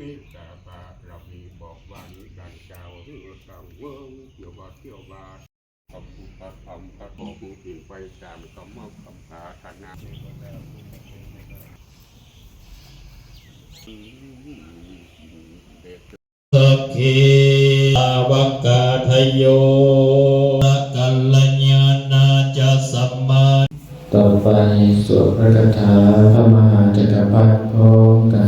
มิตาบาเรามีบอกว่านิรันดร์เจ้าหรือสังเวิงเกี่ยวบาเที่ยวบาคำพูดพระธรรมพระบอกผู้ที่ไปตามคำมอบคำหาธนาเด็กสักขีอาวกาทโยกัลยาณาจะสัมมาต่อไปสวดพระคาถาพระมหาจักรพรรดิพร้อมกัน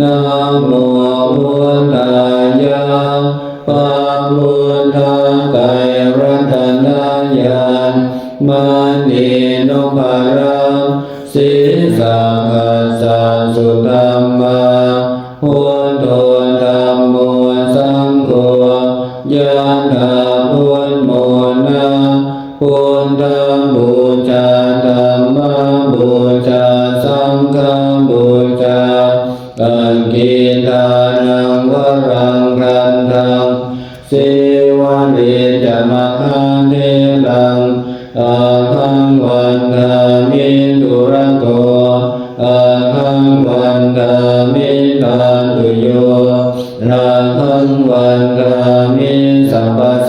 นะโมพุทธายะปะพุทธไตรรัตนายานมานีโนภารังสีสังกัสสะสุตัมมาพุทโธธัมโมสังโฆยะถาพุทโมนะพุทธบูชาธัมมบูชาสังฆบูชา มิตาตุโยอาหังวันรามิสัพพ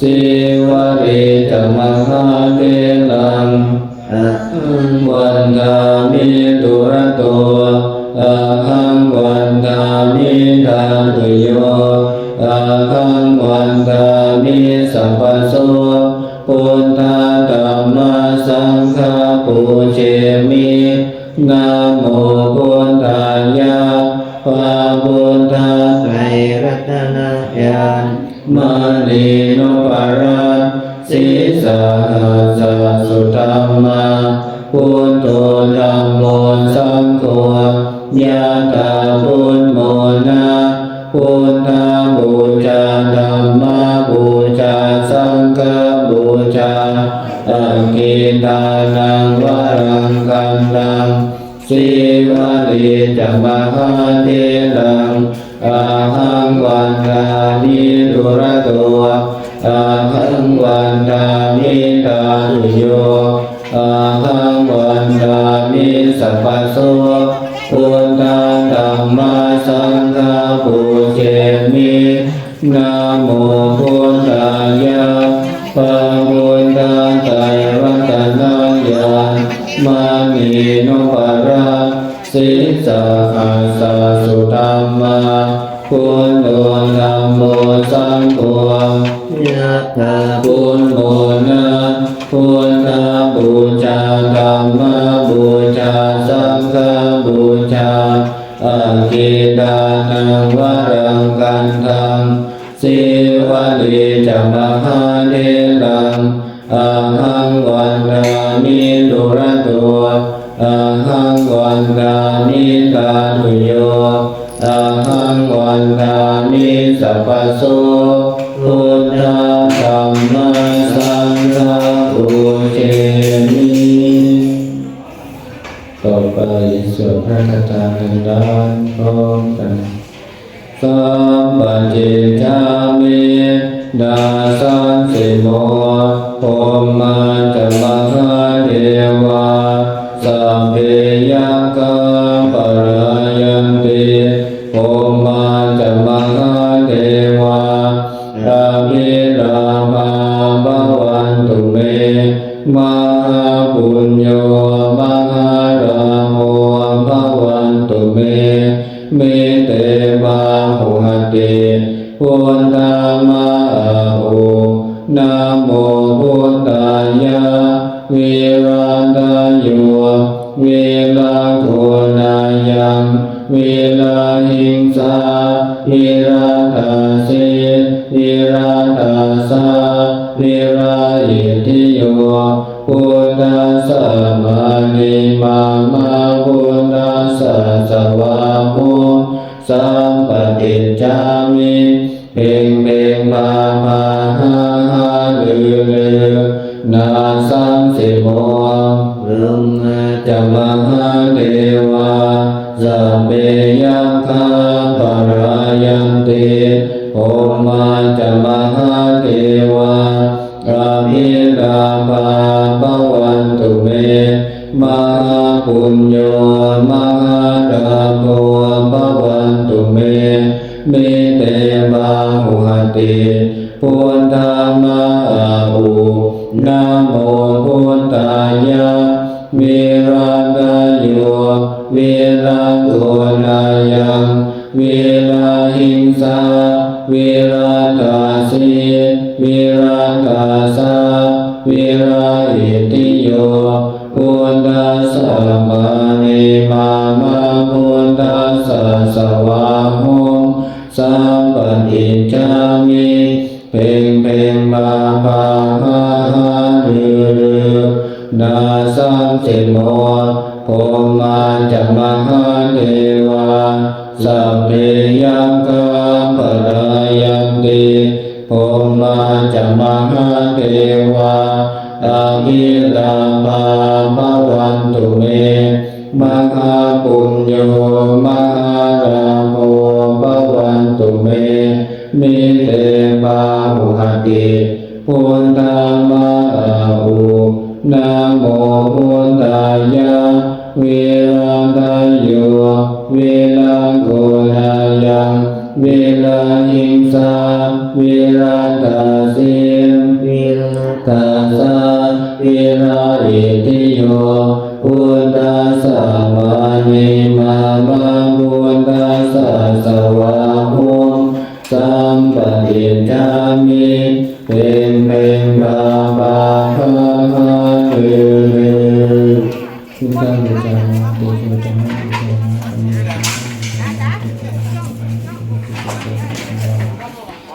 สิวริจมังคาเทลังวันทามิตุระโตอาหังวันทามิทาตุโยอาหังวันทามิสัพพโสปุณธาธัมมาสังฆาปุเชมินะโมพุทธายะภาพุทธไตรรัตนญาณ มานีโนปาราสีสาสสะสุตัมมาพุทโธธัมโมสังโฆยะตาพุทโมนะพุทธาบูชาธัมมาบูชาสังฆบูชาอากิตานังวรังกันตังสิวะลิจมหาเทลัง อาหังวันทานิตุระโตอาหังวันทามิตาตุโยอาหังวันทามิสัพพโสพุทธังธัมมาสังฆาปุเชมินะโมพุทธายะปะพุทธไตรรัตนายานมานีนภารา สิสาหัสสะสุตัมมาพุทโธธัมโมสังโฆยะถาพุทโมนะพุทธบูชาธัมมบูชาสังฆบูชาอากิตานังวรังกันตังสิวะลิจมหาเทลังอาหังวันทามิตุระโต อาหังวันตามิตาตุโยอาหังวันตามิสัพพโสพุทธธัมมาสังฆปุเจมิต่อไปสวดพระคาถาหนึ่งด้ ระพพิรามาบวันตุเมมหาปุญโยมหาดาโมบวันตุเมเมเตมาหุหติพุทธามาอุนาโมพุทธายาวิรันตโยวิลาโคนายังวิลาหิงสาหิรัตาสิ นิราตาสานิรายิทิโยพุทธัสสะมานิมามาพุทธสสะสวามุสัมปติจามิเพ่งเพ่งพาพาหาหาลือลือนาสังสิโมลมงจะมหาเทวาสัเพยังคาปรายันติ โอมาจะมหาเทวารามิราภาปวันตุเมมหาปุญโยมหาดาโภปวันตุเมเมเตบาหุหติพุทธามาอุนาโมพุทธายะวิรัตโยวิรัตุนายังวลาหิงสา วิรากาสีวิรากาสาวิราหิติโยพุทธัสสะมานิมามะพุทธัสสะสวะโหสัมปติจามิเพ่งเพ่งบาปบาหาหาลือลือนาสัมสิโมโพมาจัมมหาเทวาสัพเพยังกัมปะ ติโอมาจะมหาเทวาตามิลาปามวันตุเมมหาปุญโยมหารามโมปวันตุเมมิเตบาหุหติพุทธามาอุนาโมพุทธายาเวรตายโยเวรโกนายัง เวลาหิงสาเวลาตาเสเวิลาตาซาเวลาเอติโยพุทธาสมาณิมามาพุทธาสาสวาหุสัมปติจามิเป็นเป็นบาบาคาภาเอเลคุณตั้งใจดูจ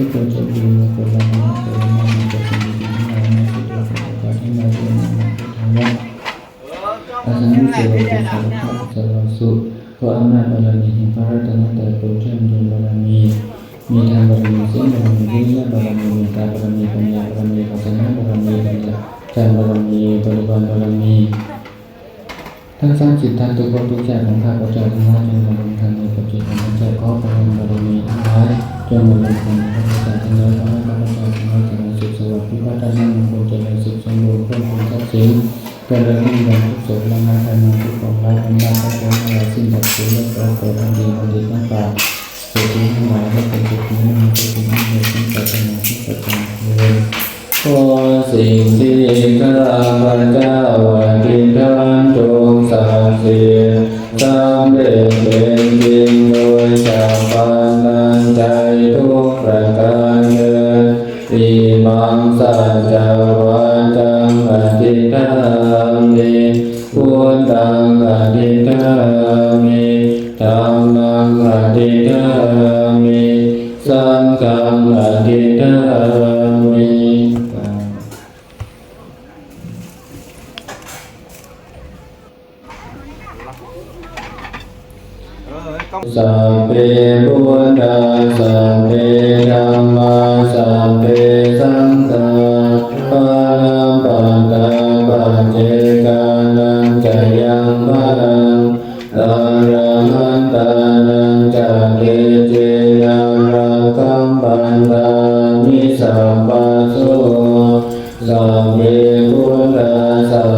ทุกคนจะดีมาคนละมาคนละมามีแต่สิ่งดีทั้งหลายในสุดยอดของการที่มาเรียนมาพุทธังวะอาสังเสวะเป็นสารพัดสารสุเพระอำนาจบารมีแห่งพระรัตนตรัยเป็นเชื่อมโยงบารมีมีทางบารมีเส้นบารมีวิริยะบารมีมตตาบารมีปัญญาบารมีปัสสนาบารมีปัญญาจารบารมีบริวารบารมีทั้งสร้างจิตทางทุกคนทุกอย่างของข้าพเจ้าทั้งหลายจงมาลงทันในปัจจุบันของเจ้าขอพระองค์บารมีทั้งหลาย จงมาลงทันในข้าพเจ้าทั้งหลายขอให้ข้าพเจ้าทั้งหลายจริญสุขสวัสดิ์พิพัฒนามงคลเจริญสุขสมบูรณ์เพิ่มพูนทรัพย์สินเจริญรุ่งเรืองทุกสุขและมาทำงาทุกของรักอำนาจพระองค์ให้สิ้นดับสูญและปรากฏอันดีอันดีนักปาชญ์เศรษฐีทั้งหลายให้เป็นเศรษฐีไม่มีเศรษฐีไม่มีสิ่งปัจจัยที่ประจำเลยขอสิ่งที่ข้าพเจ้าอธิษฐานจงสำเร็จสำเร็จ สัพเพพุทธาสัพเพธัมมาสัพเพสังฆาปานาปัตตาปัจเจกานังจะยังพลังอารัหันตานังจะเกเจนะรังคัมปันตามิสัพพะโสสัพเพพุทธาสัพ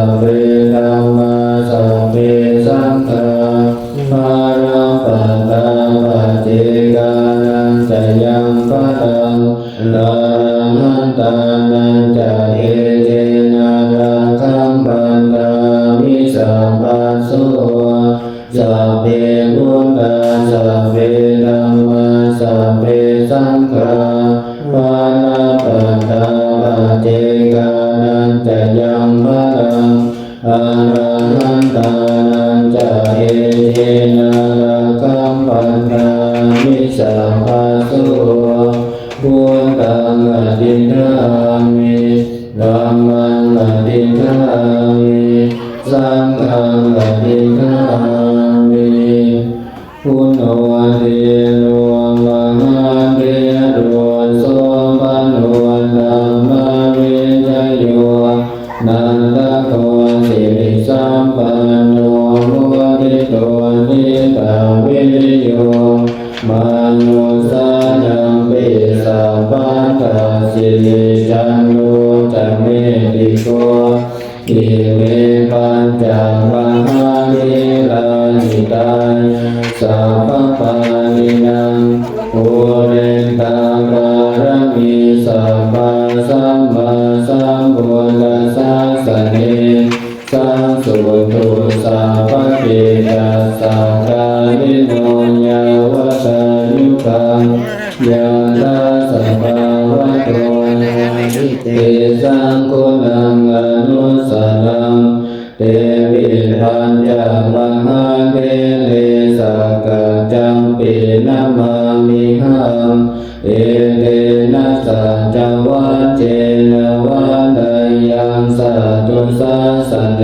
สัพพะเกตัสสะกาลิโนยาวตายุกังยาตาสัพพะวะโตเตสังโฆนังอนุสานังเตวิปัญจมหาเทเลสกจัมปีนามามิหังเอเตนะสัจวัจเจนวันยังสัตุสัสเน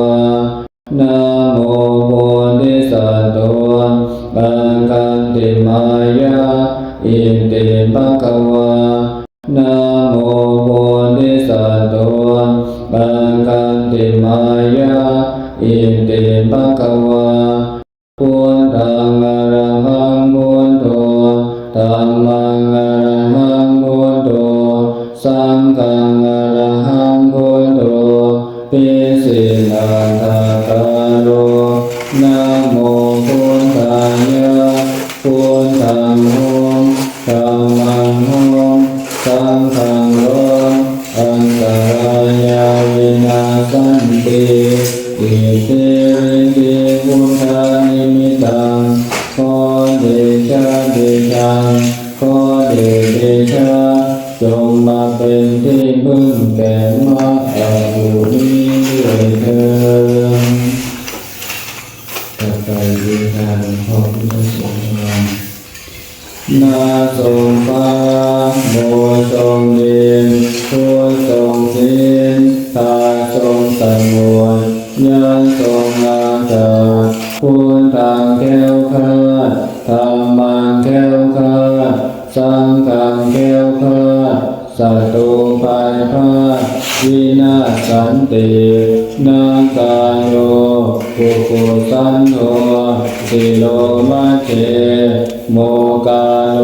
ติมายาอิติปะคะวา ตันเตอิเติริติพุทธานิมิตังขอเดชะเดชะขอเดเดชะจงมาเป็นที่พึ่งแก่มาอาบุนี้ด้วยเถิดต่อไปวิธานของพระสงฆ์เรานาทรงฟ้าโมทรงดินผู้ทรงศีลตา ทรงวนยาทรงอาจาพุทธังแก้วคลาธรรมังแก้วคลาสังฆังแก้วคลาสัตุปายภาวินาสันตินาคาโยปุกุสันโนสิโลมาเจโมกาโล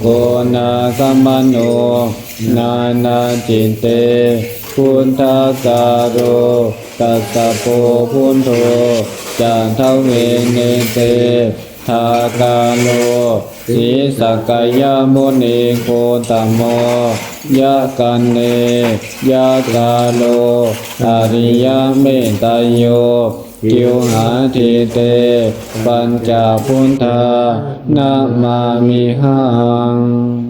โกนาสัมมโนนานาจินเต พุทธากาโรตัสสะโพพุทโธจันทเวเนเตทากาโลสีสกกายมุนีโคตโมยะกันเนยะกาโลอริยเมตตโยกิวหาทิเต ปัญจพุทธานามามิหัง